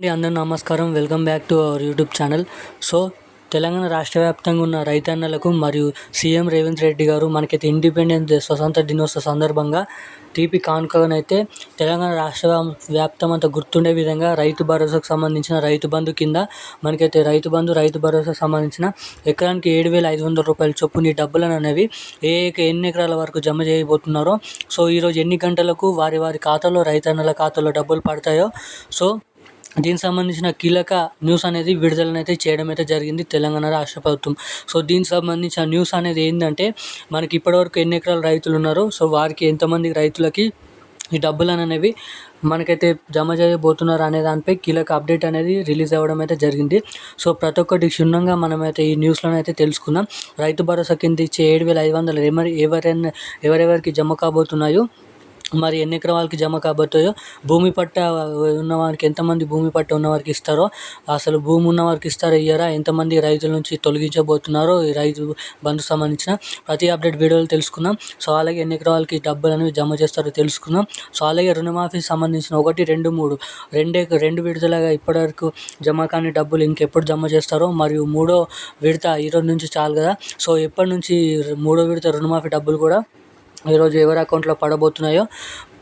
అండి అందరూ నమస్కారం. Welcome back to our YouTube channel. So Telangana రాష్ట్ర వ్యాప్తంగా ఉన్న రైతన్నలకు మరియు సీఎం రేవంత్ రెడ్డి గారు మనకైతే ఇండిపెండెన్స్ డే స్వతంత్ర దినోత్సవ సందర్భంగా తీపి కానుకనైతే తెలంగాణ రాష్ట్ర వ్యాప్తం అంతా గుర్తుండే విధంగా రైతు భరోసాకు సంబంధించిన రైతు బంధు కింద మనకైతే రైతు బంధు రైతు భరోసాకు సంబంధించిన ఎకరానికి ఏడు వేల ఐదు వందల రూపాయల చొప్పున ఈ డబ్బులను అనేవి ఏ ఎన్ని ఎకరాల వరకు జమ చేయబోతున్నారో సో ఈరోజు ఎన్ని గంటలకు వారి వారి ఖాతాలో రైతన్నల ఖాతాలో డబ్బులు పడతాయో సో దీనికి సంబంధించిన కీలక న్యూస్ అనేది విడుదలనైతే చేయడం అయితే జరిగింది తెలంగాణ రాష్ట్ర ప్రభుత్వం. సో దీనికి సంబంధించిన న్యూస్ అనేది ఏంటంటే మనకి ఇప్పటివరకు ఎన్ని ఎకరాల రైతులు ఉన్నారో సో వారికి ఎంతమంది రైతులకి ఈ డబ్బులు అనేవి మనకైతే జమ చేయబోతున్నారు అనే దానిపై కీలక అప్డేట్ అనేది రిలీజ్ అవ్వడం అయితే జరిగింది. సో ప్రతి ఒక్కటి క్షుణ్ణంగా మనమైతే ఈ న్యూస్లోనైతే తెలుసుకుందాం. రైతు భరోసా కింద ఇచ్చే ఏడు వేల ఐదు వందలు ఎవరి ఎవరైనా ఎవరెవరికి జమ కాబోతున్నాయో మరి ఎన్ని ఎకరాలకి జమ కాబోతాయో భూమి పట్ట ఉన్నవారికి ఎంతమంది భూమి పట్ట ఉన్నవారికి ఇస్తారో అసలు భూమి ఉన్నవారికి ఇస్తారో ఇయ్యారా ఎంతమంది రైతుల నుంచి తొలగించబోతున్నారో ఈ రైతు బంధు సంబంధించిన ప్రతి అప్డేట్ వీడియోలు తెలుసుకుందాం. సో అలాగే ఎన్ని ఎకరాలకి డబ్బులు అనేవి జమ చేస్తారో తెలుసుకుందాం. సో అలాగే రుణమాఫీకి సంబంధించిన ఒకటి రెండు మూడు రెండే రెండు విడతలుగా ఇప్పటివరకు జమ కాని డబ్బులు ఇంకెప్పుడు జమ చేస్తారో మరియు మూడో విడత ఈరోజు నుంచి చాలు కదా. సో ఎప్పటి నుంచి మూడో విడత రుణమాఫీ డబ్బులు కూడా ఈరోజు ఎవరి అకౌంట్లో పడబోతున్నాయో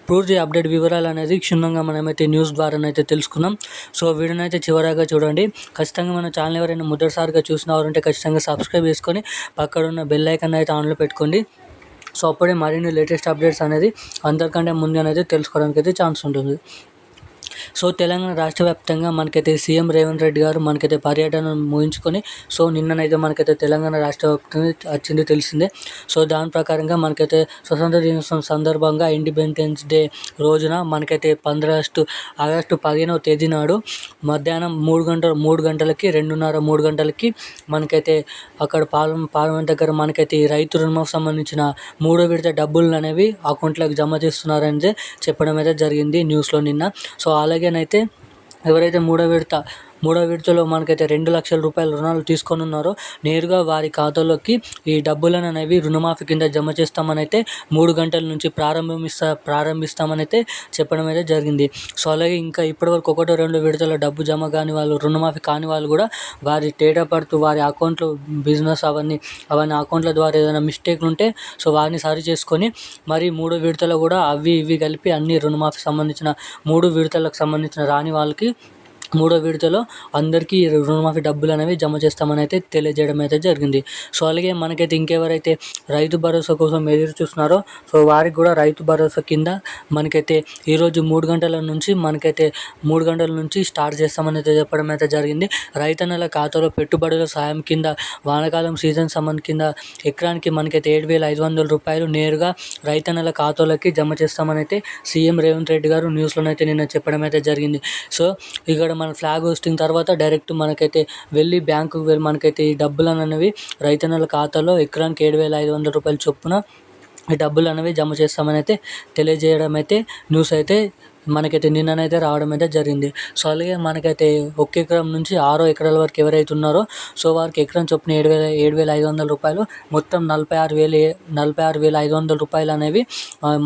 పూర్తి అప్డేట్ వివరాలు అనేది క్షుణ్ణంగా మనమైతే న్యూస్ ద్వారానైతే తెలుసుకున్నాం. సో వీడియోని చివరగా చివరాగా చూడండి. ఖచ్చితంగా మన ఛానల్ ఎవరైనా మొదటిసారిగా చూసినవారంటే ఖచ్చితంగా సబ్స్క్రైబ్ చేసుకొని పక్కడ ఉన్న బెల్ ఐకన్ అయితే ఆన్లో పెట్టుకోండి. సో అప్పుడే మరిన్ని లేటెస్ట్ అప్డేట్స్ అనేది అందరికంటే ముందుగానైతే తెలుసుకోవడానికి అయితే ఛాన్స్ ఉంటుంది. సో తెలంగాణ రాష్ట్ర వ్యాప్తంగా మనకైతే సీఎం రేవంత్ రెడ్డి గారు మనకైతే పర్యటన ముగించుకొని సో నిన్ననైతే మనకైతే తెలంగాణ రాష్ట్ర వ్యాప్తంగా వచ్చింది తెలిసిందే. సో దాని ప్రకారంగా మనకైతే స్వతంత్ర దినోత్సవం సందర్భంగా ఇండిపెండెన్స్ డే రోజున మనకైతే పంద్రాగస్టు ఆగస్టు పదిహేనవ తేదీ నాడు మధ్యాహ్నం మూడు గంటల మూడు గంటలకి రెండున్నర మూడు గంటలకి మనకైతే అక్కడ పార్లమెంట్ పార్లమెంట్ దగ్గర మనకైతే ఈ రైతు రుణమాకు సంబంధించిన మూడో విడత డబ్బులు అనేవి అకౌంట్లోకి జమ చేస్తున్నారని చెప్పడం అయితే జరిగింది న్యూస్లో నిన్న. సో అలాగేనైతే ఎవరైతే మూడో విడత మూడో విడతలో మనకైతే రెండు లక్షల రూపాయల రుణాలు తీసుకొని ఉన్నారో. నేరుగా వారి ఖాతాలోకి ఈ డబ్బులను అనేవి రుణమాఫీ కింద జమ చేస్తామని అయితే మూడు గంటల నుంచి ప్రారంభిస్తా ప్రారంభిస్తామని అయితే చెప్పడం అయితే జరిగింది. సో అలాగే ఇంకా ఇప్పటివరకు ఒకటో రెండు విడతల డబ్బు జమ కాని వాళ్ళు రుణమాఫీ కాని వాళ్ళు కూడా వారి డేటా పడుతూ వారి అకౌంట్లో బిజినెస్ అవన్నీ అవన్నీ అకౌంట్ల ద్వారా ఏదైనా మిస్టేక్లు ఉంటే సో వారిని సరి చేసుకొని మరి మూడో విడతలో కూడా అవి ఇవి కలిపి అన్ని రుణమాఫీ సంబంధించిన మూడు విడతలకు సంబంధించిన రాని వాళ్ళకి మూడో విడతలో అందరికీ రుణమాఫీ డబ్బులు అనేవి జమ చేస్తామని అయితే తెలియజేయడం అయితే జరిగింది. సో అలాగే మనకైతే ఇంకెవరైతే రైతు భరోసా కోసం ఎదురు చూస్తున్నారో సో వారికి కూడా రైతు భరోసా కింద మనకైతే ఈరోజు మూడు గంటల నుంచి మనకైతే మూడు గంటల నుంచి స్టార్ట్ చేస్తామని అయితే చెప్పడం అయితే జరిగింది. రైతన్నల ఖాతాలో పెట్టుబడుల సాయం కింద వానాకాలం సీజన్ సంబంధం కింద ఎకరానికి మనకైతే ఏడు వేల ఐదు వందల రూపాయలు నేరుగా రైతన్నల ఖాతాలోకి జమ చేస్తామని అయితే సీఎం రేవంత్ రెడ్డి గారు న్యూస్లోనైతే నిన్న చెప్పడం అయితే జరిగింది. సో ఇక్కడ మన ఫ్లాగ్ హోస్టింగ్ తర్వాత డైరెక్ట్ మనకైతే వెళ్ళి బ్యాంకుకి వెళ్ళి మనకైతే ఈ డబ్బులు అనేవి రైతన్నల ఖాతాలో ఎకరానికి ఏడు వేల ఐదు వందల రూపాయల చొప్పున ఈ డబ్బులు అనేవి జమ చేస్తామని అయితే తెలియజేయడం అయితే న్యూస్ అయితే మనకైతే నిన్ననైతే రావడం అయితే జరిగింది. సో అలాగే మనకైతే ఒక ఎకరం నుంచి ఆరో ఎకరాల వరకు ఎవరైతే ఉన్నారో సో వారికి ఎకరం చొప్పున ఏడు వేల ఏడు వేల ఐదు వందల రూపాయలు మొత్తం నలభై ఆరు వేలు నలభై ఆరు వేల ఐదు వందల రూపాయలు అనేవి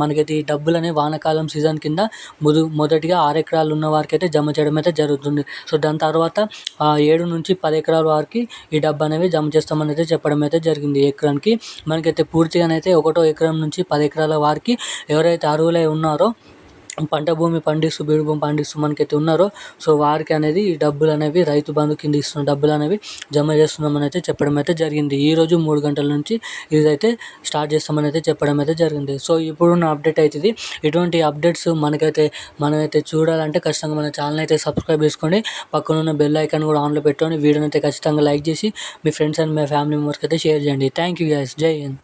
మనకైతే ఈ డబ్బులు అనేవి వానాకాలం సీజన్ కింద ముదు మొదటిగా ఆరు ఎకరాలు ఉన్న వారికి అయితే జమ చేయడం అయితే జరుగుతుంది. సో దాని తర్వాత ఏడు నుంచి పది ఎకరాల వారికి ఈ డబ్బు అనేవి జమ చేస్తామని అయితే చెప్పడం అయితే జరిగింది. ఎకరానికి మనకైతే పూర్తిగానైతే ఒకటో ఎకరం నుంచి పది ఎకరాల వారికి ఎవరైతే అర్హులై ఉన్నారో పంట భూమి పండిస్తూ బీడు భూమి పండిస్తూ మనకైతే ఉన్నారో సో వారికి అనేది ఈ డబ్బులు అనేవి రైతు బంధు కింద ఇస్తున్న డబ్బులు అనేవి జమ చేస్తున్నామని అయితే చెప్పడం అయితే జరిగింది. ఈరోజు మూడు గంటల నుంచి ఇదైతే స్టార్ట్ చేస్తామని అయితే చెప్పడం అయితే జరిగింది. సో ఇప్పుడున్న అప్డేట్ అవుతుంది ఇటువంటి అప్డేట్స్ మనకైతే మనమైతే చూడాలంటే ఖచ్చితంగా మన ఛానల్ అయితే సబ్స్క్రైబ్ చేసుకోండి. పక్కన ఉన్న బెల్ ఐకాన్ కూడా ఆన్లో పెట్టుకొని వీడియోని అయితే ఖచ్చితంగా లైక్ చేసి మీ ఫ్రెండ్స్ అండ్ మీ ఫ్యామిలీ మెంబర్స్కి అయితే షేర్ చేయండి. Thank you guys. Jai Hind.